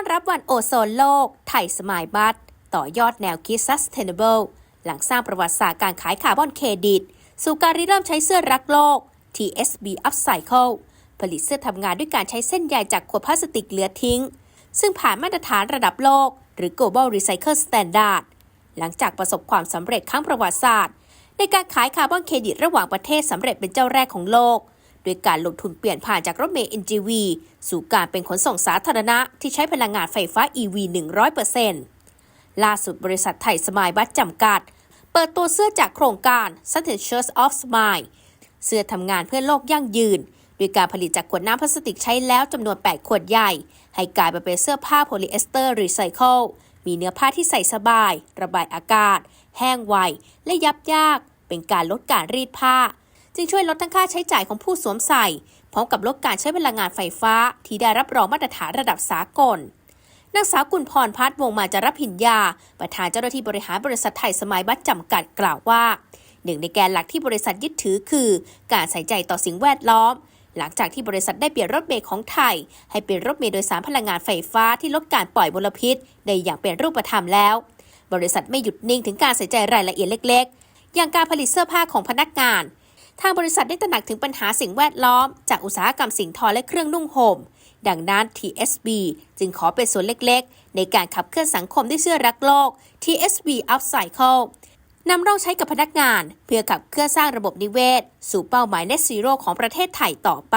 อนรับวันโอโซนโลก ไทยสมายบัตต่อยอดแนวคิด Sustainable หลังสร้างประวัติศาสตร์การขายคาร์บอนเครดิต สู่การริเริ่มใช้เสื้อรักโลก TSB Upcycle ผลิตเสื้อทำงานด้วยการใช้เส้นใยจากขวดพลาสติกเหลือทิ้ง ซึ่งผ่านมาตรฐานระดับโลก หรือ Global Recycle Standard หลังจากประสบความสำเร็จครั้งประวัติศาสตร์ ในการขายคาร์บอนเครดิตระหว่างประเทศสำเร็จเป็นเจ้าแรกของโลก โดยการลงทุนเปลี่ยนผ่านจากรถเมล์ NGV สู่การเป็นขนส่งสาธารณะที่ใช้พลังงานไฟฟ้า EV 100%ล่าสุดบริษัทไทยสมายบัตจำกัด เปิดตัวเสื้อจากโครงการ s u s t a i n Shirts of Smile เสื้อทำงานเพื่อโลกยั่งยืนโดยการผลิตจากขวดน้ำพลาสติกใช้แล้วจำนวน 8 ขวดใหญ่ ให้กลายมาเป็นเสื้อผ้าโพลีเอสเตอร์รีไซเคิลมีเนื้อผ้าที่ใส่สบาย ระบายอากาศ แห้งไว และยับยาก เป็นการลดการรีดผ้า จึงช่วยลดทั้งค่าใช้จ่ายของผู้สวมใส่ พร้อมกับลดการใช้พลังงานไฟฟ้า ที่ได้รับรองมาตรฐานระดับสากลนางสาวกุลพรพัฒน์วงมาจารพิญญาประธานเจ้าหน้าที่บริหารบริษัทไทยสมัยบัตรจำกัดกล่าวว่าหนึ่งในแกนหลักที่บริษัทยึดถือคือ การใส่ใจต่อสิ่งแวดล้อม หลังจากที่บริษัทได้เปลี่ยนรถเมล์ของไทย ให้เป็นรถเมล์โดยสารพลังงานไฟฟ้าที่ลดการปล่อยมลพิษได้อย่างเป็นรูปธรรมแล้ว บริษัทไม่หยุดนิ่งถึงการใส่ใจรายละเอียดเล็ก ๆ อย่างการผลิตเสื้อผ้าของพนักงาน ทางบริษัทได้ตระหนักถึงปัญหาสิ่งแวดล้อม จากอุตสาหกรรมสิ่งทอและเครื่องนุ่งห่ม ดังนั้น TSB จึงขอเป็นส่วนเล็กๆ ในการขับเคลื่อนสังคมด้วยเสื้อรักโลก TSB Upcycle นำร่องใช้กับพนักงาน เพื่อขับเคลื่อนสร้างระบบนิเวศ สู่เป้าหมาย Net Zero ของประเทศไทยต่อไป